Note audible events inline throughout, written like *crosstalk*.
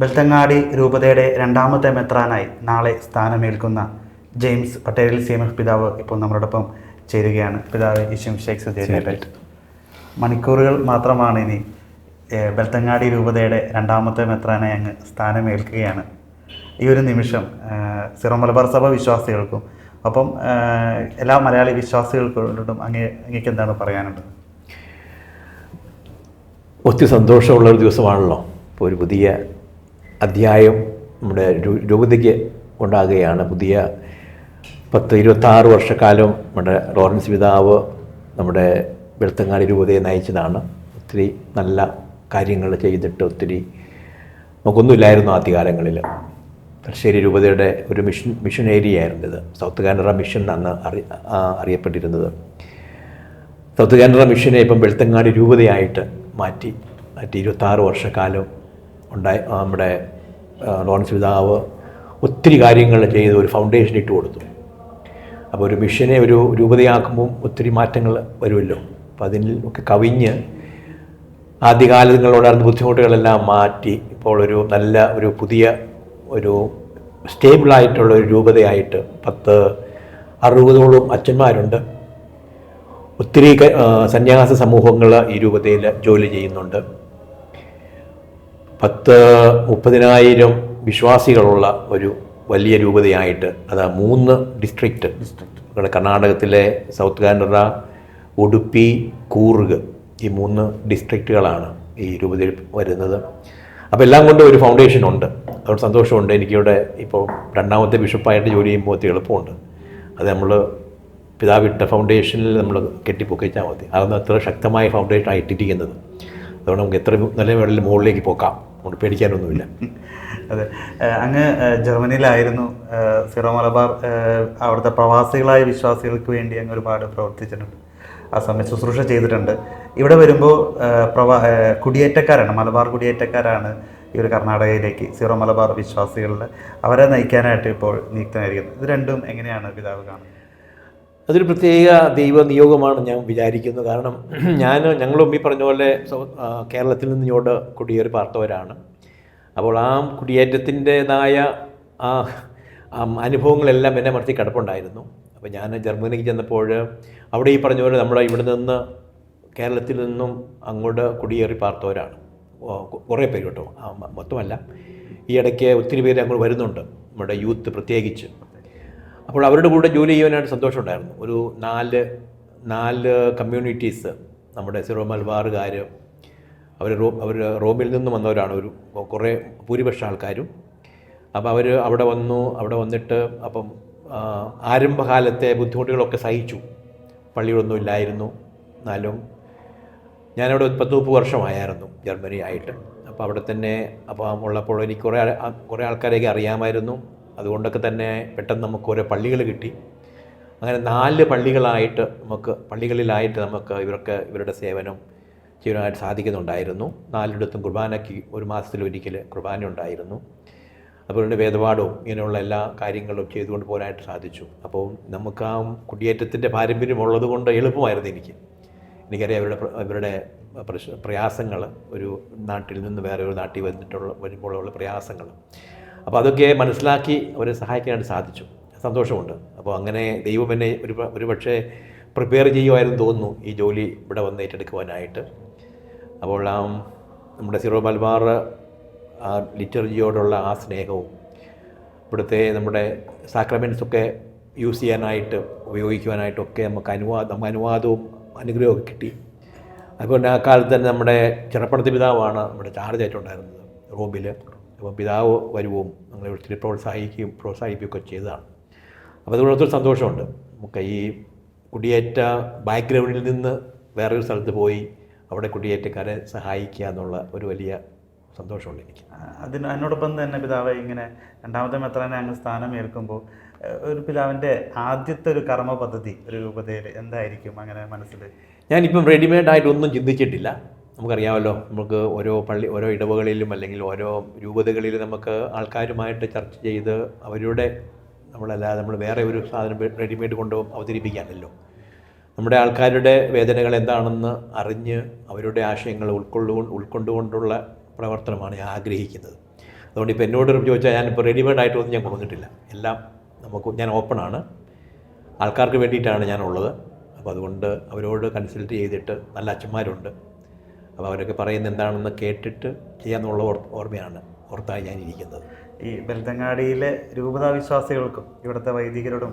ബെൽത്തങ്ങാടി രൂപതയുടെ രണ്ടാമത്തെ മെത്രാനായി നാളെ സ്ഥാനമേൽക്കുന്ന ജെയിംസ് പട്ടേലിൽ സി എം എഫ് പിതാവ് ഇപ്പോൾ നമ്മളോടൊപ്പം ചേരുകയാണ്. പിതാവ് ഇഷ്യം ഷേഖ് സുധീരൻ മണിക്കൂറുകൾ മാത്രമാണ് ഇനി ബെൽത്തങ്ങാടി രൂപതയുടെ രണ്ടാമത്തെ മെത്രാനായി അങ്ങ് സ്ഥാനമേൽക്കുകയാണ്. ഈ ഒരു നിമിഷം സിറോ മലബാർ സഭ വിശ്വാസികൾക്കും അപ്പം എല്ലാ മലയാളി വിശ്വാസികൾക്കും അങ്ങേ അങ്ങേക്ക് എന്താണ് പറയാനുള്ളത്? ഒത്തിരി സന്തോഷമുള്ള ഒരു ദിവസമാണല്ലോ. ഇപ്പോൾ ഒരു പുതിയ അധ്യായം നമ്മുടെ രൂപതയ്ക്ക് ഉണ്ടാകുകയാണ്. പുതിയ പത്ത് ഇരുപത്താറ് വർഷക്കാലം നമ്മുടെ ലോറൻസ് പിതാവ് നമ്മുടെ വെളുത്തങ്ങാടി രൂപതയെ നയിച്ചതാണ്. ഒത്തിരി നല്ല കാര്യങ്ങൾ ചെയ്തിട്ട് ഒത്തിരി നമുക്കൊന്നുമില്ലായിരുന്നു ആദ്യകാലങ്ങളിൽ തലശ്ശേരി രൂപതയുടെ ഒരു മിഷൻ മിഷൻ ഏരിയ ആയിരുന്നു ഇത്. സൗത്ത് കാനറ മിഷൻ അന്ന് അറി അറിയപ്പെട്ടിരുന്നത്. സൗത്ത് കാനറ മിഷനെ ഇപ്പം വെളുത്തങ്ങാടി രൂപതയായിട്ട് മാറ്റി മാറ്റി ഇരുപത്താറ് വർഷക്കാലം ഉണ്ടായി നമ്മുടെ ലോറൻസ് പിതാവ് ഒത്തിരി കാര്യങ്ങൾ ചെയ്ത് ഒരു ഫൗണ്ടേഷൻ ഇട്ട് കൊടുത്തു. അപ്പോൾ ഒരു മിഷനെ ഒരു രൂപതയാക്കുമ്പോൾ ഒത്തിരി മാറ്റങ്ങൾ വരുമല്ലോ. അപ്പോൾ അതിൽ ഒക്കെ കവിഞ്ഞ് ആദ്യകാലങ്ങളുണ്ടായിരുന്ന ബുദ്ധിമുട്ടുകളെല്ലാം മാറ്റി ഇപ്പോൾ ഒരു നല്ല ഒരു പുതിയ ഒരു സ്റ്റേബിളായിട്ടുള്ള ഒരു രൂപതയായിട്ട് പത്ത് അറുപതോളം അച്ഛന്മാരുണ്ട്. ഒത്തിരി സന്യാസ സമൂഹങ്ങൾ ഈ രൂപതയിൽ ജോലി ചെയ്യുന്നുണ്ട്. പത്ത് മുപ്പതിനായിരം വിശ്വാസികളുള്ള ഒരു വലിയ രൂപതയായിട്ട് അത് മൂന്ന് ഡിസ്ട്രിക്റ്റ് ഡിസ്ട്രിക്റ്റ് കർണാടകത്തിലെ സൗത്ത് കാനഡ ഉടുപ്പി കൂർഗ് ഈ മൂന്ന് ഡിസ്ട്രിക്റ്റുകളാണ് ഈ രൂപതയിൽ വരുന്നത്. അപ്പോൾ എല്ലാം കൊണ്ടും ഒരു ഫൗണ്ടേഷൻ ഉണ്ട്. അതുകൊണ്ട് സന്തോഷമുണ്ട്. എനിക്കിവിടെ ഇപ്പോൾ രണ്ടാമത്തെ ബിഷപ്പായിട്ട് ജോലി ചെയ്യുമ്പോൾ ഒത്തിരി എളുപ്പമുണ്ട്. അത് നമ്മൾ പിതാവിട്ട ഫൗണ്ടേഷനിൽ നമ്മൾ കെട്ടിപ്പൊക്കിച്ചാൽ മതി. അതൊന്നും അത്ര ശക്തമായ ഫൗണ്ടേഷൻ ആയിട്ടിരിക്കുന്നത്. അതുകൊണ്ട് നമുക്ക് എത്ര നല്ല വേണമെങ്കിലും മുകളിലേക്ക് പോക്കാം. അതുകൊണ്ട് പേടിക്കാനൊന്നുമില്ല. അതെ. അങ്ങ് ജർമ്മനിയിലായിരുന്നു. സിറോ മലബാർ അവിടുത്തെ പ്രവാസികളായ വിശ്വാസികൾക്ക് വേണ്ടി അങ്ങ് ഒരുപാട് പ്രവർത്തിച്ചിട്ടുണ്ട്. ആ സമയത്ത് ശുശ്രൂഷ ചെയ്തിട്ടുണ്ട്. ഇവിടെ വരുമ്പോൾ പ്രവാ കുടിയേറ്റക്കാരാണ് മലബാർ കുടിയേറ്റക്കാരാണ് ഈ ഒരു കർണാടകയിലേക്ക് സിറോ മലബാർ വിശ്വാസികളിൽ അവരെ നയിക്കാനായിട്ട് ഇപ്പോൾ നിയുക്തനായിരിക്കുന്നത്. ഇത് രണ്ടും എങ്ങനെയാണ് പിതാവ് കാണുന്നത്? അതൊരു പ്രത്യേക ദൈവ നിയോഗമാണ് ഞാൻ വിചാരിക്കുന്നത് കാരണം *clears throat* ഞാൻ ഞങ്ങളും ഈ പറഞ്ഞ പോലെ കേരളത്തിൽ നിന്ന് ഇങ്ങോട്ട് കുടിയേറി പാർത്തവരാണ്. അപ്പോൾ ആ കുടിയേറ്റത്തിന്റെതായ ആ അനുഭവങ്ങളെല്ലാം എന്നെ മറിച്ച് കിടപ്പുണ്ടായിരുന്നു. അപ്പോൾ ഞാൻ ജർമ്മനിക്ക് ചെന്നപ്പോൾ അവിടെ ഈ പറഞ്ഞ പോലെ നമ്മുടെ ഇവിടെ നിന്ന് കേരളത്തിൽ നിന്നും അങ്ങോട്ട് കുടിയേറി പാർത്തവരാണ്. കുറേ പേര് കേട്ടോ. മൊത്തമല്ല. ഈ ഇടയ്ക്ക് ഒത്തിരി പേര് അങ്ങോട്ട് വരുന്നുണ്ട്. നമ്മുടെ യൂത്ത് പ്രത്യേകിച്ച്. അപ്പോൾ അവരുടെ കൂടെ ജോലി ചെയ്യാനായിട്ട് സന്തോഷമുണ്ടായിരുന്നു. ഒരു നാല് നാല് കമ്മ്യൂണിറ്റീസ് നമ്മുടെ സിറോ മലബാറുകാർ അവർ റോ അവർ റോമിൽ നിന്ന് വന്നവരാണ് ഒരു കുറേ ഭൂരിപക്ഷ ആൾക്കാരും. അപ്പോൾ അവർ അവിടെ വന്നു അവിടെ വന്നിട്ട് അപ്പം ആരംഭകാലത്തെ ബുദ്ധിമുട്ടുകളൊക്കെ സഹിച്ചു. പള്ളികളൊന്നും ഇല്ലായിരുന്നു എന്നാലും ഞാനവിടെ പത്ത് മുപ്പത് വർഷമായിരുന്നു ജർമ്മനി ആയിട്ട്. അപ്പോൾ അവിടെ തന്നെ അപ്പോൾ ഉള്ളപ്പോൾ എനിക്ക് കുറേ കുറേ ആൾക്കാരെയൊക്കെ അറിയാമായിരുന്നു. അതുകൊണ്ടൊക്കെ തന്നെ പെട്ടെന്ന് നമുക്ക് ഓരോ പള്ളികൾ കിട്ടി. അങ്ങനെ നാല് പള്ളികളായിട്ട് നമുക്ക് പള്ളികളിലായിട്ട് നമുക്ക് ഇവർക്ക് ഇവരുടെ സേവനം ചെയ്യാനായിട്ട് സാധിക്കുന്നുണ്ടായിരുന്നു. നാലിടത്തും കുർബാനയ്ക്ക് ഒരു മാസത്തിലൊരിക്കൽ കുർബാന ഉണ്ടായിരുന്നു. അതുപോലെ വേദപാഠവും ഇങ്ങനെയുള്ള എല്ലാ കാര്യങ്ങളും ചെയ്തുകൊണ്ട് പോകാനായിട്ട് സാധിച്ചു. അപ്പോൾ നമുക്ക് ആ കുടിയേറ്റത്തിന്റെ പാരമ്പര്യമുള്ളത് കൊണ്ട് എളുപ്പമായിരുന്നു എനിക്ക്. എനിക്കറിയാം ഇവരുടെ ഇവരുടെ പ്രയാസങ്ങൾ ഒരു നാട്ടിൽ നിന്ന് വേറെ ഒരു നാട്ടിൽ വന്നിട്ടുള്ള വരുമ്പോഴുള്ള പ്രയാസങ്ങൾ. അപ്പോൾ അതൊക്കെ മനസ്സിലാക്കി അവരെ സഹായിക്കാനായിട്ട് സാധിച്ചു. സന്തോഷമുണ്ട്. അപ്പോൾ അങ്ങനെ ദൈവം എന്നെ ഒരു ഒരു പക്ഷേ പ്രിപ്പയർ ചെയ്യുമായിരുന്നു തോന്നുന്നു ഈ ജോലി ഇവിടെ വന്ന് ഏറ്റെടുക്കുവാനായിട്ട്. അപ്പോൾ ആ നമ്മുടെ സിറോ മലബാർ ആ ലിറ്റർജിയോടുള്ള ആ സ്നേഹവും ഇവിടുത്തെ നമ്മുടെ സാക്രമെൻസൊക്കെ യൂസ് ചെയ്യാനായിട്ട് ഉപയോഗിക്കുവാനായിട്ടൊക്കെ നമുക്ക് അനുവാദം നമുക്ക് അനുവാദവും അനുഗ്രഹമൊക്കെ കിട്ടി. അതുപോലെ ആ കാലത്ത് തന്നെ നമ്മുടെ ചെറുപ്പണത്തി പിതാവാണ് നമ്മുടെ ചാർജ് ആയിട്ടുണ്ടായിരുന്നത് റോബിൽ അപ്പോൾ പിതാവ് വരുവും ഞങ്ങളെ ഒത്തിരി പ്രോത്സാഹിക്കുകയും പ്രോത്സാഹിപ്പിക്കുകയൊക്കെ ചെയ്തതാണ്. അപ്പോൾ അതുകൊണ്ട് ഒത്തിരി സന്തോഷമുണ്ട്. നമുക്ക് ഈ കുടിയേറ്റ ബാക്ക്ഗ്രൗണ്ടിൽ നിന്ന് വേറൊരു സ്ഥലത്ത് പോയി അവിടെ കുടിയേറ്റക്കാരെ സഹായിക്കുക എന്നുള്ള ഒരു വലിയ സന്തോഷമുണ്ട് എനിക്ക്. അതിന് അതിനോടൊപ്പം തന്നെ പിതാവ് ഇങ്ങനെ രണ്ടാമത്തെ മെത്രാനെ അങ്ങ് സ്ഥാനം ഏൽക്കുമ്പോൾ ഒരു പിതാവിന്റെ ആദ്യത്തെ ഒരു കർമ്മ പദ്ധതി ഒരു രൂപതയിൽ എന്തായിരിക്കും അങ്ങനെ മനസ്സിൽ? ഞാനിപ്പം റെഡിമെയ്ഡായിട്ടൊന്നും ചിന്തിച്ചിട്ടില്ല. നമുക്കറിയാമല്ലോ നമുക്ക് ഓരോ പള്ളി ഓരോ ഇടവകളിലും അല്ലെങ്കിൽ ഓരോ രൂപതകളിലും നമുക്ക് ആൾക്കാരുമായിട്ട് ചർച്ച ചെയ്ത് അവരുടെ നമ്മളല്ലാതെ നമ്മൾ വേറെ ഒരു സാധനം റെഡിമെയ്ഡ് കൊണ്ട് അവതരിപ്പിക്കാനല്ലോ. നമ്മുടെ ആൾക്കാരുടെ വേദനകൾ എന്താണെന്ന് അറിഞ്ഞ് അവരുടെ ആശയങ്ങൾ ഉൾക്കൊള്ളു ഉൾക്കൊണ്ടുകൊണ്ടുള്ള പ്രവർത്തനമാണ് ഞാൻ ആഗ്രഹിക്കുന്നത്. അതുകൊണ്ട് ഇപ്പോൾ എന്നോട് ചോദിച്ചാൽ ഞാനിപ്പോൾ റെഡിമെയ്ഡ് ആയിട്ടൊന്നും ഞാൻ കൊടുത്തിട്ടില്ല. എല്ലാം നമുക്ക് ഞാൻ ഓപ്പണാണ് ആൾക്കാർക്ക് വേണ്ടിയിട്ടാണ് ഞാനുള്ളത്. അപ്പോൾ അതുകൊണ്ട് അവരോട് കൺസൾട്ട് ചെയ്തിട്ട് നല്ല അച്ഛന്മാരുണ്ട്. അപ്പോൾ അവരൊക്കെ പറയുന്നത് എന്താണെന്ന് കേട്ടിട്ട് ചെയ്യാമെന്നുള്ള ഓർമ്മയാണ് ഓർത്താണ് ഞാനിരിക്കുന്നത്. ഈ ബലിതങ്ങാടിയിലെ രൂപതാ വിശ്വാസികൾക്കും ഇവിടുത്തെ വൈദികരോടും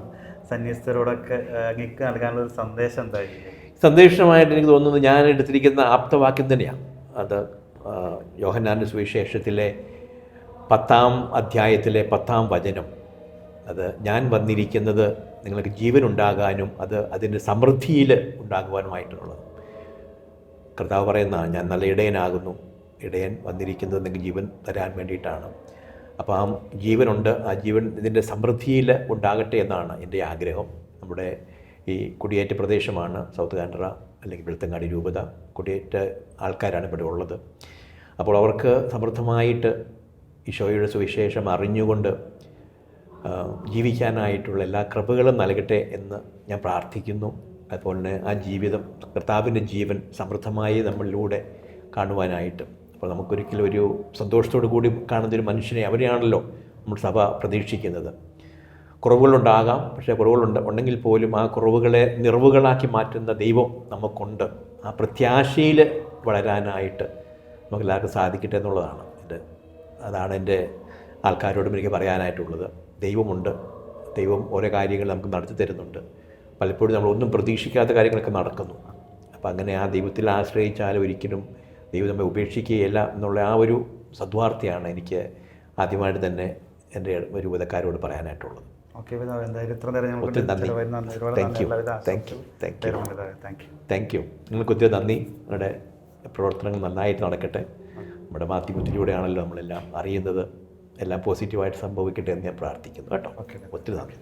സന്യസ്തരോടൊക്കെ എനിക്ക് അങ്ങേക്ക് നൽകാനുള്ള ഒരു സന്ദേശം എന്തായിരിക്കും സന്ദേശമായിട്ട് എനിക്ക് തോന്നുന്നത് ഞാൻ എടുത്തിരിക്കുന്ന ആപ്തവാക്യം തന്നെയാണ് അത് യോഹന്നാന്റെ സുവിശേഷത്തിലെ പത്താം അധ്യായത്തിലെ പത്താം വചനം. അത് ഞാൻ വന്നിരിക്കുന്നത് നിങ്ങൾക്ക് ജീവൻ ഉണ്ടാകാനും അത് അതിന്റെ സമൃദ്ധിയിൽ ഉണ്ടാകുവാനുമായിട്ടുള്ളത്. കർത്താവ് പറയുന്നതാണ് ഞാൻ നല്ല ഇടയനാകുന്നു. ഇടയൻ വന്നിരിക്കുന്നത് നിങ്ങൾക്ക് ജീവൻ തരാൻ വേണ്ടിയിട്ടാണ്. അപ്പോൾ ആ ജീവനുണ്ട്. ആ ജീവൻ ഇതിന്റെ സമൃദ്ധിയിൽ ഉണ്ടാകട്ടെ എന്നാണ് എന്റെ ആഗ്രഹം. നമ്മുടെ ഈ കുടിയേറ്റ പ്രദേശമാണ് സൗത്ത് കാനറ അല്ലെങ്കിൽ വെളുത്തങ്ങാടി രൂപത. കുടിയേറ്റ ആൾക്കാരാണ് ഇവിടെ ഉള്ളത്. അപ്പോൾ അവർക്ക് സമൃദ്ധമായിട്ട് ഈശോയുടെ സുവിശേഷം അറിഞ്ഞുകൊണ്ട് ജീവിക്കാനായിട്ടുള്ള എല്ലാ കൃപകളും നൽകട്ടെ എന്ന് ഞാൻ പ്രാർത്ഥിക്കുന്നു. അതുപോലെ തന്നെ ആ ജീവിതം കർത്താവിന്റെ ജീവൻ സമൃദ്ധമായി നമ്മളിലൂടെ കാണുവാനായിട്ട്. അപ്പോൾ നമുക്കൊരിക്കലും ഒരു സന്തോഷത്തോടു കൂടി കാണുന്നൊരു മനുഷ്യനെ അവരെയാണല്ലോ നമ്മൾ സഭ പ്രതീക്ഷിക്കുന്നത്. കുറവുകളുണ്ടാകാം പക്ഷേ കുറവുകളുണ്ട്. ഉണ്ടെങ്കിൽ പോലും ആ കുറവുകളെ നിറവുകളാക്കി മാറ്റുന്ന ദൈവം നമുക്കുണ്ട്. ആ പ്രത്യാശയിൽ വളരാനായിട്ട് നമുക്ക് എല്ലാവർക്കും സാധിക്കട്ടെ എന്നുള്ളതാണ് എന്റെ അതാണ് എന്റെ ആൾക്കാരോടും എനിക്ക് പറയാനായിട്ടുള്ളത്. ദൈവമുണ്ട്. ദൈവം ഓരോ കാര്യങ്ങൾ നമുക്ക് നടത്തി തരുന്നുണ്ട്. പലപ്പോഴും നമ്മൾ ഒന്നും പ്രതീക്ഷിക്കാത്ത കാര്യങ്ങളൊക്കെ നടക്കുന്നു. അപ്പം അങ്ങനെ ആ ദൈവത്തിൽ ആശ്രയിച്ചാൽ ഒരിക്കലും ദൈവം നമ്മെ ഉപേക്ഷിക്കുകയില്ല എന്നുള്ള ആ ഒരു സദ്വാർത്ഥയാണ് എനിക്ക് ആദ്യമായിട്ട് തന്നെ എന്റെ രൂപതക്കാരോട് പറയാനായിട്ടുള്ളത്. ഓക്കെ പിതാവ് എന്തായാലും ഇത്ര നേരം ഞങ്ങൾക്ക് thank you thank you thank you thank you നിങ്ങൾക്ക് ഒത്തിരി നന്ദി. നിങ്ങളുടെ പ്രവർത്തനങ്ങൾ നന്നായിട്ട് നടക്കട്ടെ. നമ്മുടെ മാധ്യമത്തിലൂടെയാണല്ലോ നമ്മളെല്ലാം അറിയുന്നത്. എല്ലാം പോസിറ്റീവായിട്ട് സംഭവിക്കട്ടെ എന്ന് ഞാൻ പ്രാർത്ഥിക്കുന്നു. കേട്ടോ? ഓക്കെ ഒത്തിരി നന്ദി.